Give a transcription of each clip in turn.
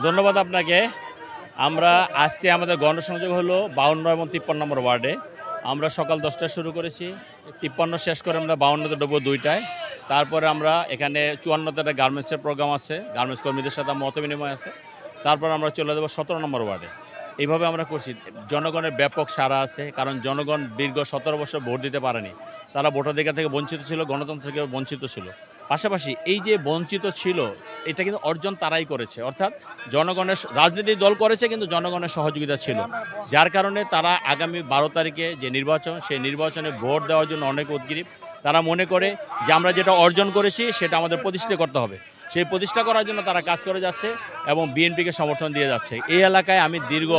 ধন্যবাদ আপনাকে। আমরা আজকে আমাদের গণসংযোগ হলো বাউন্ন এবং তিপ্পান্ন নম্বর ওয়ার্ডে। আমরা সকাল দশটায় শুরু করেছি। তিপ্পান্ন শেষ করে আমরা বাউন্নতে ডুবো দুইটায়। তারপরে আমরা এখানে চুয়ান্নতে একটা গার্মেন্টসের প্রোগ্রাম আছে। গার্মেন্টস কর্মীদের সাথে মত বিনিময় আছে। তারপর আমরা চলে যাব সতেরো নম্বর ওয়ার্ডে। এইভাবে আমরা করছি। জনগণের ব্যাপক সাড়া আছে, কারণ জনগণ দীর্ঘ সতেরো বছর ভোট দিতে পারেনি। তারা ভোটাধিকার থেকে বঞ্চিত ছিল, গণতন্ত্র থেকে বঞ্চিত ছিল। পাশাপাশি এই যে বঞ্চিত ছিল, এটা কিন্তু অর্জন তারাই করেছে। অর্থাৎ জনগণের রাজনৈতিক দল করেছে, কিন্তু জনগণের সহযোগিতা ছিল। যার কারণে তারা আগামী বারো তারিখে যে নির্বাচন, সেই নির্বাচনে ভোট দেওয়ার জন্য অনেক উদ্গ্রীব, তারা মনে করে যে আমরা যেটা অর্জন করেছি, সেটা আমাদের প্রতিষ্ঠিত করতে হবে। সেই প্রতিষ্ঠা করার জন্য তারা কাজ করে যাচ্ছে এবং বিএনপিকে সমর্থন দিয়ে যাচ্ছে। এই এলাকায় আমি দীর্ঘ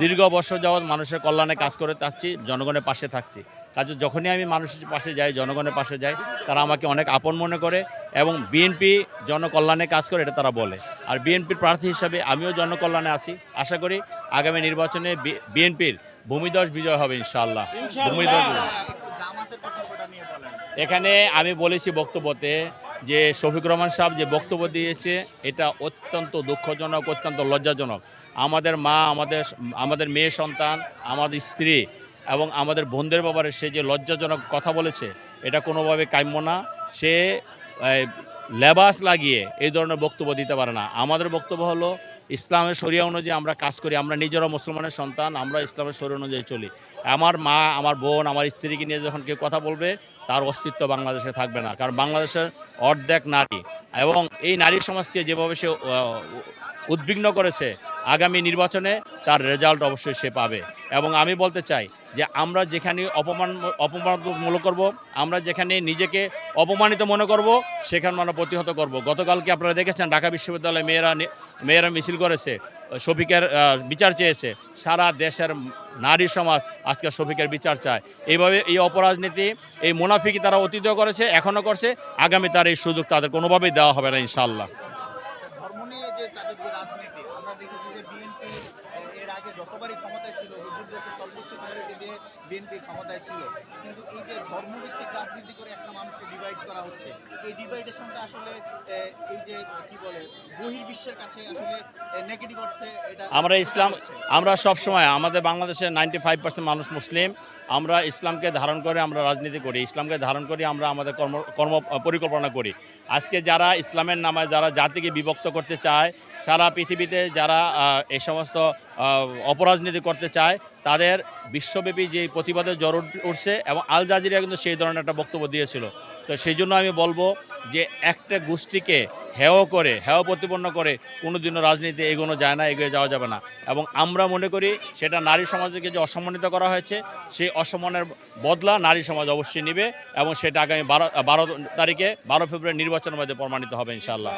দীর্ঘ বছর যাবৎ মানুষের কল্যাণে কাজ করে থাকছি জনগণের পাশে থাকছি। কাজে যখনই আমি মানুষের পাশে যাই জনগণের পাশে যাই তারা আমাকে অনেক আপন মনে করে এবং বিএনপি জনকল্যাণে কাজ করে এটা তারা বলে। আর বিএনপির প্রার্থী হিসাবে আমিও জনকল্যাণে আছি। আশা করি আগামী নির্বাচনে বিএনপির ভূমিদশ বিজয় হবে ইনশাআল্লাহ। ভূমিদশ বলেন। এখানে আমি বলেছি বক্তব্যতে যে শফিক রহমান সাহেব যে বক্তব্য দিয়েছে, এটা অত্যন্ত দুঃখজনক, অত্যন্ত লজ্জাজনক। আমাদের মা, আমাদের আমাদের মেয়ে সন্তান, আমাদের স্ত্রী এবং আমাদের বোনদের ব্যাপারে সে যে লজ্জাজনক কথা বলেছে, এটা কোনোভাবে কাম্য না। সে লেবাস লাগিয়ে এই ধরনের বক্তব্য দিতে পারে না। আমাদের বক্তব্য হলো ইসলামের শরিয়া অনুযায়ী আমরা কাজ করি, আমরা নিজেরা মুসলমানের সন্তান, আমরা ইসলামের শরীর অনুযায়ী চলি। আমার মা, আমার বোন, আমার স্ত্রীকে নিয়ে যখন কেউ কথা বলবে, তার অস্তিত্ব বাংলাদেশে থাকবে না, কারণ বাংলাদেশের অর্ধেক নারী। এবং এই নারী সমাজকে যেভাবে সে উদ্বিগ্ন করেছে আগামী নির্বাচনে তার রেজাল্ট অবশ্যই সে পাবে। এবং আমি বলতে চাই যে আমরা যেখানে অপমান, অপমানমূলক করব, আমরা যেখানে নিজেকে অপমানিত মনে করব, সেখানে আমরা প্রতিহত করব। গতকালকে আপনারা দেখেছেন ঢাকা বিশ্ববিদ্যালয়ে মেয়েরা মেয়েরা মিছিল করেছে, শফিকের বিচার চেয়েছে। সারা দেশের নারী সমাজ আজকে শফিকের বিচার চায়। এইভাবে এই অপরাজনীতি, এই মুনাফিকি তারা অতীত করেছে, এখনও করছে। আগামী তার এই সুযোগ তাদের কোনোভাবেই দেওয়া হবে না ইনশাল্লাহ ধর্ম নিয়ে যে তাদের যে রাজনীতি আমরা দেখেছি যে বিএনপি এর আগে যতবারই ক্ষমতায় ছিল হুজুরদেরকে সর্বোচ্চ প্রায়োরিটি দিয়ে বিএনপি ক্ষমতায় ছিল। কিন্তু এই যে ধর্মভিত্তিক রাজনীতি করে একটা মানুষকে ডিভাইড করা হচ্ছে এই ডিভাইডেশনটা আসলে এই যে কি বলে বহির্বিশ্বের কাছে আসলে নেগেটিভ অর্থে এটা আমরা ইসলাম আমরা সব সময় আমাদের বাংলাদেশের নাইনটি ফাইভ পার্সেন্ট মানুষ মুসলিম। আমরা ইসলামকে ধারণ করে আমরা রাজনীতি করি ইসলামকে ধারণ করি আমরা আমাদের কর্ম কর্ম পরিকল্পনা করি। আজকে যারা ইসলামের নামে যারা জাতিকে বিভক্ত করতে চায়, সারা পৃথিবীতে যারা এই সমস্ত অপরাজনীতি করতে চায়, তাদের বিশ্বব্যাপী যে প্রতিবাদের জ্বর উঠছে এবং আল জাজিরা কিন্তু সেই ধরনের একটা বক্তব্য দিয়েছিল। তো সেই জন্য আমি বলব যে একটা গোষ্ঠীকে হেয় করে, হেয় প্রতিপন্ন করে কোনোদিনও রাজনীতি এগোনো যায় না, এগিয়ে যাওয়া যাবে না। এবং আমরা মনে করি সেটা নারী সমাজকে যে অসম্মানিত করা হয়েছে, সেই অসম্মানের বদলা নারী সমাজ অবশ্যই নেবে এবং সেটা আগামী বারো বারো তারিখে বারো ফেব্রুয়ারি নির্বাচনের মধ্যে প্রমাণিত হবে ইনশাআল্লাহ।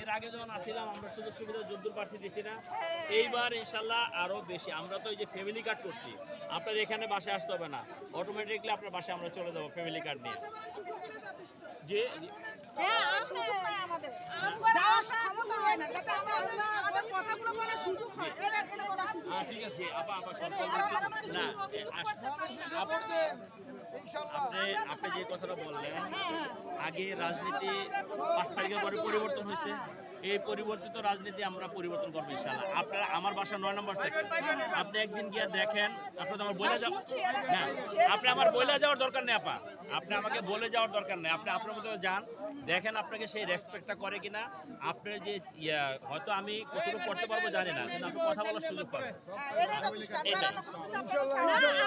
এর আগে যখন আমরা সুযোগ সুবিধা পাশে দিছি না এইবার ইনশাল্লাহ আরও বেশি। আমরা তো এই যে ফ্যামিলি কার্ড করছি আপনার এখানে বাসে আসতে হবে না। অটোমেটিকলি আপনার বাসে আমরা চলে যাব ফ্যামিলি কার্ড নিয়ে। যে হ্যাঁ, হয় হয়। হ্যাঁ, হয়। ঠিক আছে আপা আপা। আপনি আপনি যে কথাটা বললেন আগে রাজনীতি পাঁচ তারিখের পরে পরিবর্তন হয়েছে এই পরিবর্তিত রাজনীতি আমরা পরিবর্তন করব ইনশাল্লাহ আপনারা আমার বাসা নয় নম্বর সেক্টর আপনি একদিন গিয়ে দেখেন আপনি তো আমার বলে যাও শুনছি, এটা না, শুনছি। আপনি আমার বলে যাওয়ার দরকার নেই আপা। আপনি আমাকে বলে যাওয়ার দরকার নেই। আপনি আপনার মতো যান দেখেন আপনাকে সেই রেসপেক্টটা করে কিনা। আপনার যে হয়তো আমি কতটুকু করতে পারব জানি না কিন্তু আপনি কথা বলার সুযোগ পাবেন। হ্যাঁ।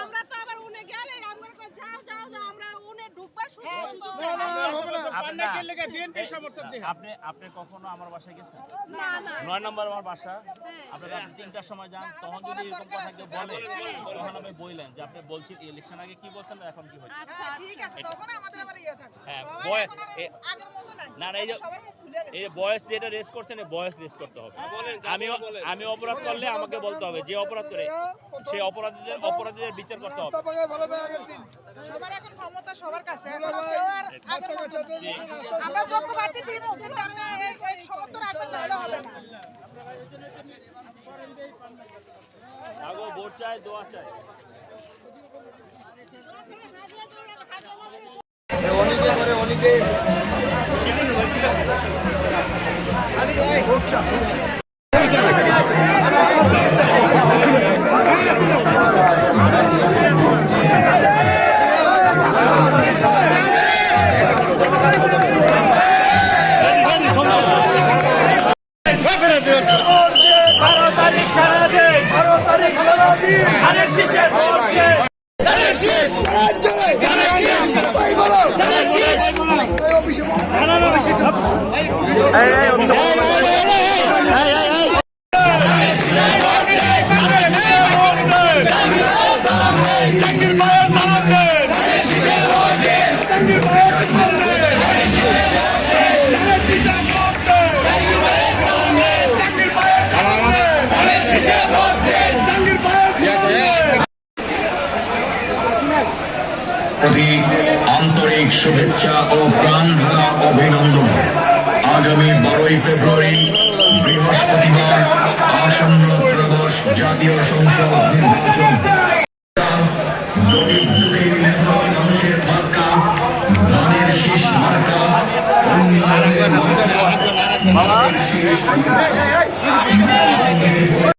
আমরা তো আবার উনে গেলে আমরা যাও যাও যাও আমরা উনে ঢুকবার সুযোগ হ্যাঁ। আপনি আপনি আপনি কখনো আমার বাসায় গেছেন? না না। নয় নম্বর আমার বাসা। আপনি রাত তিনটার সময় যান তখন যদি এরকম কথা কেউ বলে তখন আমি বললেন যে আপনি বলছি ইলেকশন আগে কি বলছেন এখন কি হচ্ছে? আচ্ছা হ্যাঁ, ঠিক আছে, তখন আমাদের আবার ইয়ে। হ্যাঁ, সবাই বয়- এখন আর এ- আগের মতো নাই। না, না, এই যে-। এই বয়স যেটা রেস করছেন এই বয়স রেস করতে হবে। আমি আমি অপরাধ করলে আমাকে বলতে হবে যে অপরাধ করে সেই অপরাধীদের অপরাধীদের বিচার করতে হবে। সবার এখন ক্ষমতা সবার কাছে। এখন আর আগের মতো আমরা যোগ্য প্রার্থী দিব কিন্তু আমরা এই- এই সমতা আগো ভোট চাই দোয়া চাই। প্রতি আন্তরিক শুভেচ্ছা ও প্রাণ অভিনন্দন আগামী বারোই ফেব্রুয়ারি বৃহস্পতিবার আসন্ন ত্রয়োদশ জাতীয় সংসদ নির্বাচন।